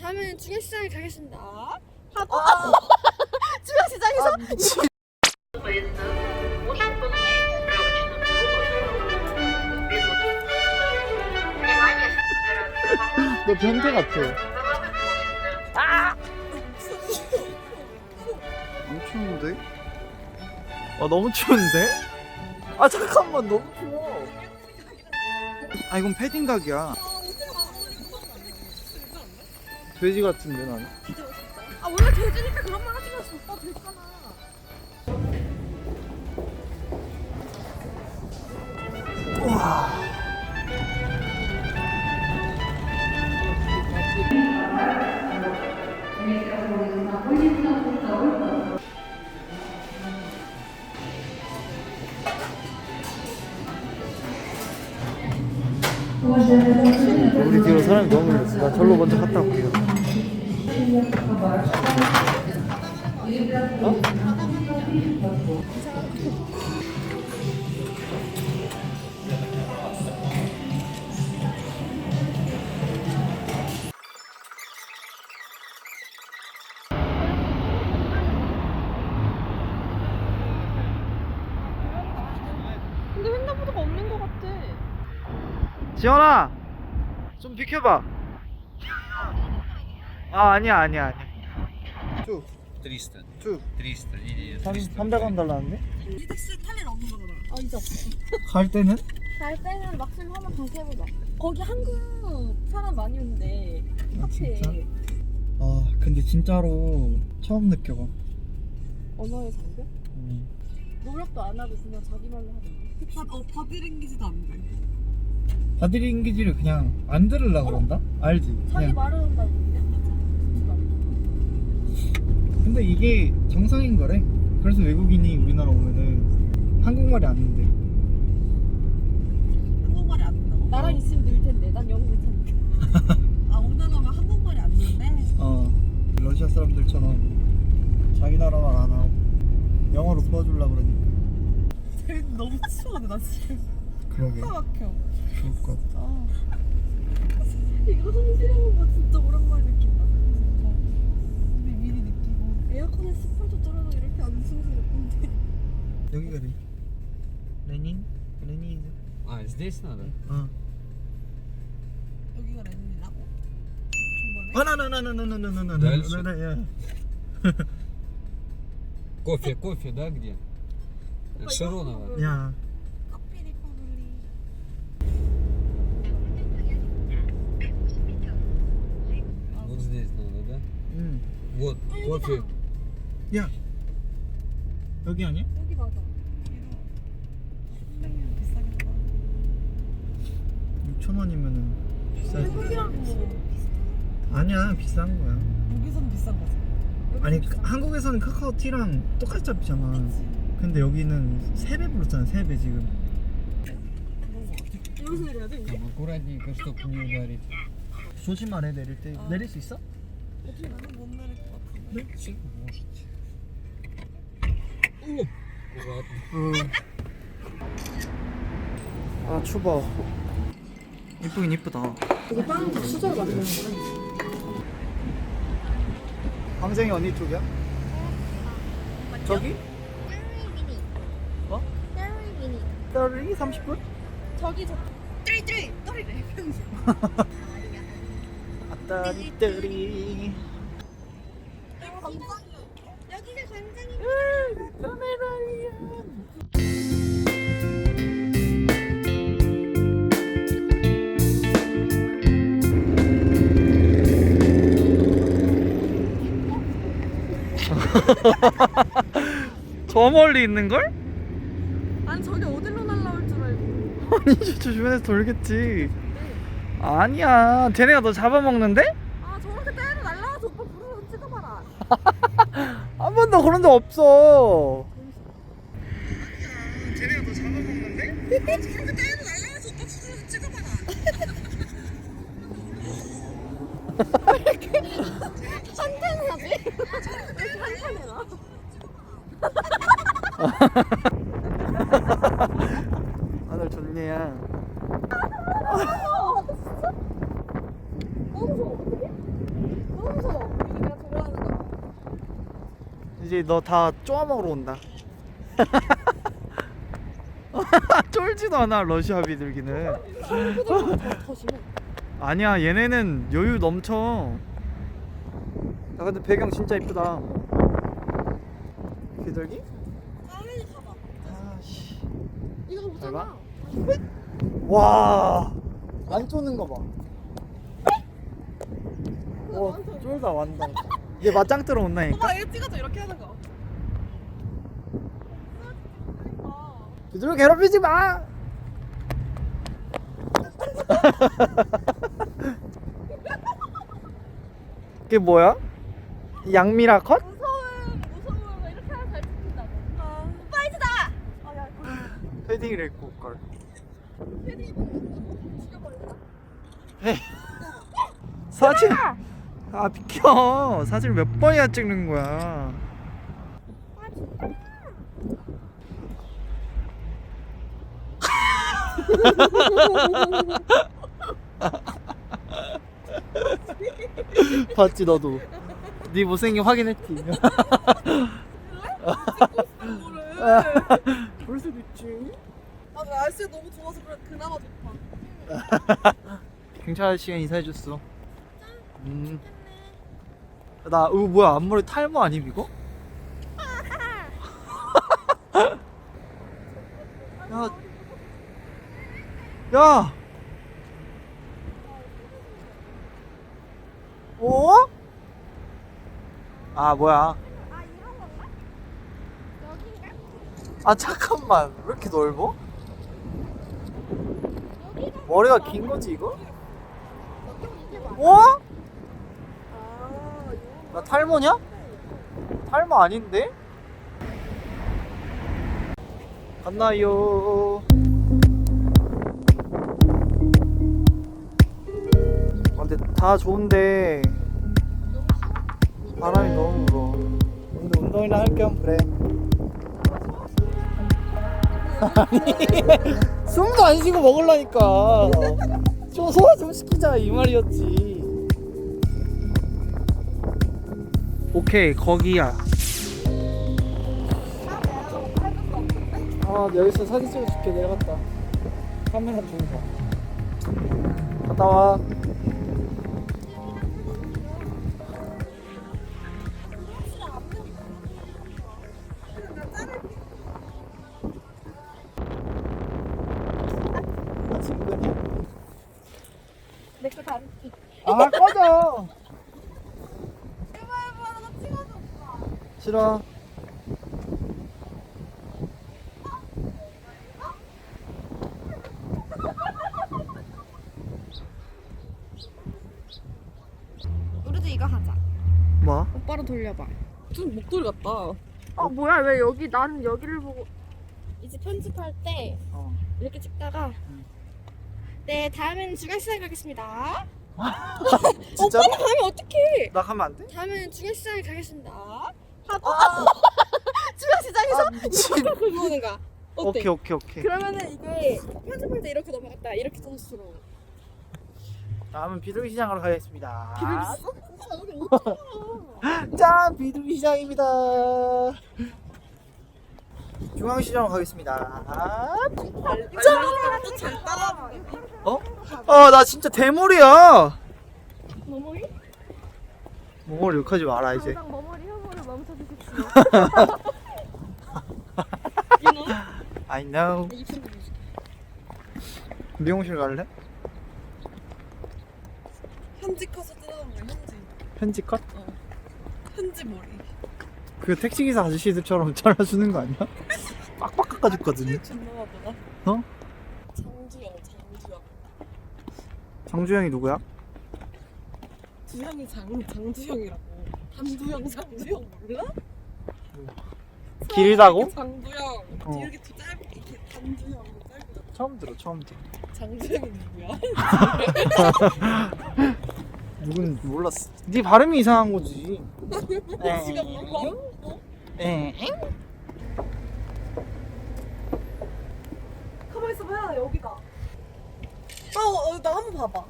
다음에는 중요시장에 가겠습니다. 하고 어. 중요시장에서 아, 너 변태 같아. 아! 안 추운데? 아 너무 추운데? 아 잠깐만 너무 추워. 아 이건 패딩 각이야. 돼지 같은데 나는. 아 원래 돼지니까 그런 말 하지 마시 오빠 돼지잖아. 우리 뒤로 사람이 너무 밀렸어. 나 절로 먼저 갔다 올게요. 근데 횡단보도가 없는 것 같아. 지원아, 좀 비켜봐. 아 아니야 아니야 아니야. 투. 300. 투. 300. 이게 300. 300원 달라는데? 리덱스 탈일 없는 거잖아. 아 이제 없어. 갈 때는? 갈 때는 막상 한번 다시 해보자. 거기 한국 사람 많이 오는데 아, 카페. 아, 아 근데 진짜로 처음 느껴봐. 언어의 장벽? 음. 노력도 안 하고 그냥 자기 말로 하던데. 어, 버디랭귀지도 안 돼. 바디링기지를 그냥 안 들으려고 그런다? 알지? 자기 말을 한다고 그냥. 근데 이게 정상인 거래. 그래서 외국인이 우리나라 오면은 한국말이 안 는데. 한국말이 안 된다고? 나랑 있으면 늘 텐데 난 영어 못하니까. 아 오늘하면 한국말이 안 되는데 어 러시아 사람들처럼 자기 나라 말 안 하고 영어로 도와주려고 그러니까. 쟤 너무 추워데 나 지금 그러게 화 막혀 좋을 것 같아. 아 이거 손실하는 거 진짜 오랜만에 느낀다. 에어컨에 18도 떨어도 이렇게 안 숭숭했는데. 여기가 레 레닌? 레닌. А, здесь надо? 어. 여기가 레닌이라고? 중간에? 아, 나나나나나나나나나. Дальше. 야. Кофе, кофе, да, где? 오빠 Широнова. 이거 야. 커피 리퍼블리 Вот здесь надо, да? 응. Вот, кофе. 야. 여기 아니야? 여기 맞아. 이거 300년 비싸겠다 6천 원이면은 비싸지. 한국이랑 아니야 비싼 거야. 여기서는 비싼 거지 아니 그- 한국에서는 카카오티랑 똑같이 잡히잖아. 그치 근데 여기는 세 배 불렀잖아 세 배 지금. 그런 거 같아 여기서 내려야 돼 이제? Там аккуратненько, чтобы не ударить. 조심하래 내릴 때. 아. 내릴 수 있어? 어떻게 나는 못 내릴 것 같은데 Можете. 음. 아 추워 이쁘긴 이쁘다 여기 빵 수저로 만드는 거네 방생이 언니 쪽이야? 저기? 뭐? 30, 30분? 저기 저 뚜리뚜리 뚜리래 아따리뚜리 여기가 관장입니다 저 멀리 있는 걸? 아니 저기 어디로 날라올 줄 알고. 아니 저 주변에서 돌겠지. 아니야. 쟤네가 너 잡아먹는데? 아 저렇게 때려 날라와서 오빠 부르면 찍어봐라. 한 번도 그런 적 없어. 쟤네가 너 잡아먹는데? 한 탄탄하지? 탄탄해 나? 아날 좋네야. 이제 너 다 쪼아먹으러 온다. 쫄지도 않아 러시아 비둘기는. 아니야 얘네는 여유 넘쳐. 야 근데 배경 진짜 이쁘다. 비둘기? 빨리 가봐. 아씨. 이거 잘 봐. 보잖아. 와. 안 쫓는 거 봐. 와 쫄다 완다. 얘 맞짱 뜨러 온다니까. 봐봐 이거 찍어줘 이렇게 하는 거. 비둘기 괴롭히지 마. 그게 뭐야? 양미라 컷? 무서움, 무서움. 이렇게 하면 잘 찍힌다고. 아, 파이트다! 아, 야, 패딩을 입고 올걸. 패딩 입으면 죽여버린다. 사진. 아 비켜. 사진 몇 번이나 찍는 거야. 봤지 너도. 네 못생김 확인했지. 볼 수도 있지. 아, 날씨가 너무 좋아서 그래 그나마 좋다. 경찰 아저씨가 인사해줬어. 음. 나, 이거 뭐야, 앞머리 탈모 아님, 이거? 야. 야! 어? 아, 뭐야. 아, 잠깐만. 왜 이렇게 넓어? 머리가 긴 거지, 이거? 어? 나 탈모냐? 탈모 아닌데? 갔나요? 아, 근데 다 좋은데 바람이 너무 불어. 근데 운동이나 할 겸 그래. 아니 숨도 안 쉬고 먹으려니까 좀 소화 좀 시키자 이 말이었지. 오케이 거기야. 아 여기서 사진 찍어줄게 내려갔다. 카메라 좀 봐. 갔다 와. 싫어. 우리도 이거 하자. 뭐? 오빠로 돌려봐. 좀 목도리 같다. 어, 뭐야, 왜 여기, 나는 여기를 보고. 이제 편집할 때 어. 이렇게 찍다가. 응. 네, 다음에는 주간시장 가겠습니다. 진짜? 오빠는 가면 어떡해? 나 가면 안 돼? 다음에는 주간시장에 가겠습니다. 하고. 주간시장에서 아 보는 거야. 어때? 오케이 오케이 오케이. 그러면은 이게 편집할 때 이렇게 넘어갔다. 이렇게 써줄수록. 다음은 비둘기 시장으로 가겠습니다. 어떡해. 짠 비둘기 시장입니다. 중앙시장으로 가겠습니다. 또잘 따라. 어? 아나 진짜 대머리야. 머머리? 머머리 욕하지 마라 이제. 항상 I know. 이 친구 보여줄게. 미용실 갈래? 현지 커서 뜯어놓은 거야 현지. 편지 컷? 현지 머리. 그 택시기사 아저씨들처럼 잘라주는 거 아니야? 빡빡 깎아줬거든요. 존나 보다. 어? 장주영 장주영. 장주영이 누구야? 주영이 장 장주영이라고. 단두영 장주영 몰라? 길다고? 장두영. 어. 이렇게 두 짧게 이렇게 단두영 짧게. 처음 들어 처음 들어. 장주영이 누구야? 누군 몰랐어. 네 발음이 이상한 거지. 지가 몰라? 에. 가만 있어봐 여기다. 어, 어, 나 한번 봐봐.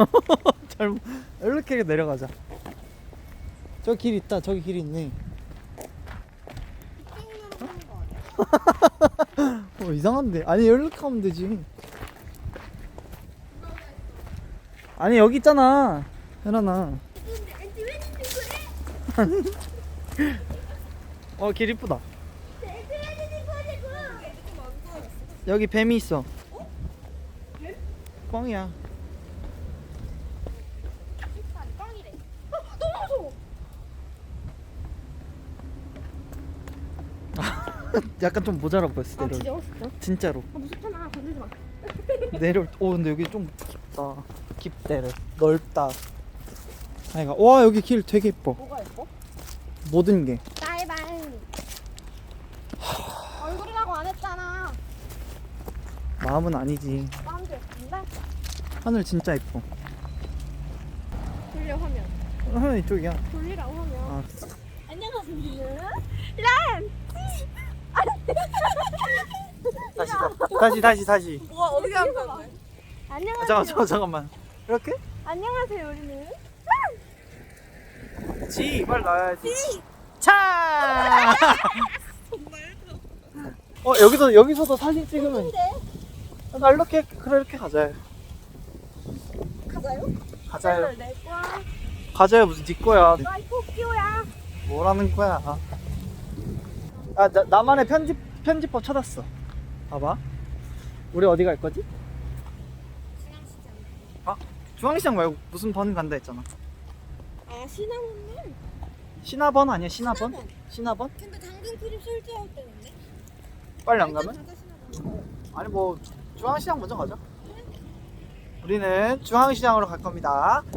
잘못 이렇게 내려가자. 저 길 있다. 저기 길 있네. 어 이상한데. 아니 이렇게 하면 되지. 아니 여기 있잖아. 혜란아 어길 이쁘다. 여기 뱀이 있어. 꽝이야 꽝이래. 너무 무서워. 약간 좀 모자라 보였어 아 내려 진짜 멋있어. 진짜로 아 무섭잖아. 건들지 마. 내려올 때- 오 근데 여기 좀 깊다 깊대래 넓다 아이가 와 여기 길 되게 이뻐 뭐가 예뻐? 모든 게 나이반. 얼굴이라고 안 했잖아. 마음은 아니지 마음도 예쁜데? 하늘 진짜 이뻐 돌려 화면. 하늘 이쪽이야 돌리라고 화면. 아, 안녕하세요. 람. 다시 다시 다시 다시 뭐가 어떻게 돼? 아, 안녕하세요. 잠깐 잠깐 잠깐만 이렇게? 안녕하세요 우리는. 지 빨리 나야지 차! 어 여기서 여기서도 사진 찍으면 나 이렇게 그래 이렇게 가자 가자요? 가자요 내 거야. 가자요 무슨 네 거야 나 토끼오야. 뭐라는 거야 아 나, 나만의 편집 편집법 찾았어 봐봐 우리 어디 갈 거지? 아 중앙시장 말고 무슨 번 간다 했잖아 아 시나몬을. 신화번 아니야 신화번? 신화번? 근데 당근 크림 솔직할 때는데. 빨리 안 가면? 시나몬. 아니 뭐 중앙시장 먼저 가자. 우리는 중앙시장으로 갈 겁니다.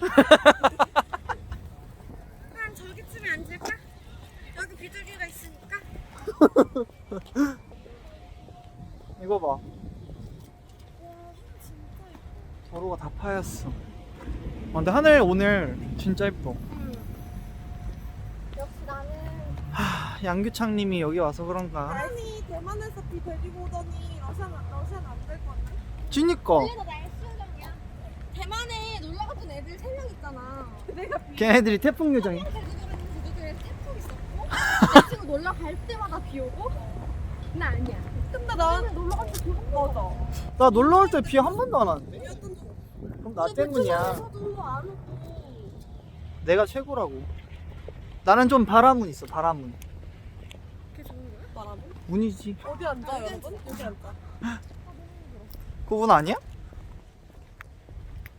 난 저기쯤에 앉을까? 여기 비둘기가 있으니까. 이거 봐. 와 진짜 예뻐. 도로가 다 파였어. 아, 근데 하늘 오늘 진짜 예뻐. 응. 역시 나는 하, 양규창님이 여기 와서 그런가. 아니 대만에서 비 데리고 오더니 러시아는 러시아는 안될 건데. 지니까. 대만에 놀러 갔던 애들 세 명 있잖아. 내가 걔네들이 태풍 요정이로 있는 제주도에 태풍 있었고 내 친구 놀러 갈 때마다 비 오고 나 아니야. 근데 난 나는 놀러 갔을 때비 맞아. 나 놀러 올 때 비 한 번도 안 왔는데. 없어. 그럼 나 때문이야. 안 오고. 내가 최고라고. 나는 좀 바람운 있어. 바람운. 그게 좋은 거야? 바람은? 운이지. 어디 앉아 여러분? 여기 앉아. 그거 운 아니야?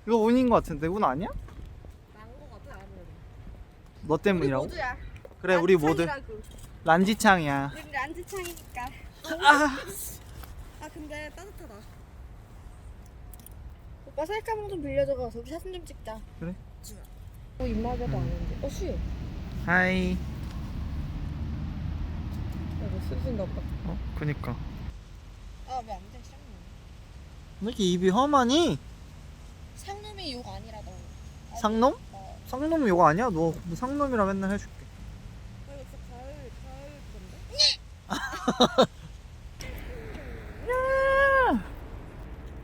이거 운인 것 같은데 운 아니야? 난거 같아 아무래도. 너 때문이라고? 모두야. 그래 우리 모두 란지창이라고. 란지창이야. 우리 란지창이니까. 아. 아 근데 따뜻하다. 오빠 셀카봉 좀 빌려줘봐. 저기 사진 좀 찍자. 그래. 어 입마개도 안 했는데. 어 수유. 하이. 이거 수수인가 보다. 어, 그니까. 아왜 안 돼? 쌍놈. 왜 이렇게 입이 험하니? 상놈이 욕 아니라고. 상놈? 어. 상놈 이거 아니야? 너뭐 상놈이라 맨날 해줄게. 아, 이거 진짜 가을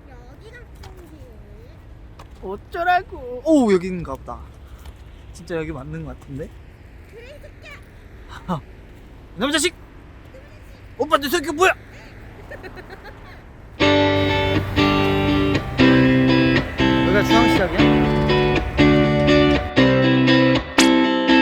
여기가 콩지. 어쩌라고? 오 여긴가 보다. 진짜 여기 맞는 것 같은데? 놈 자식! 오빠 내 새끼 뭐야? 여기가 중앙시장이야?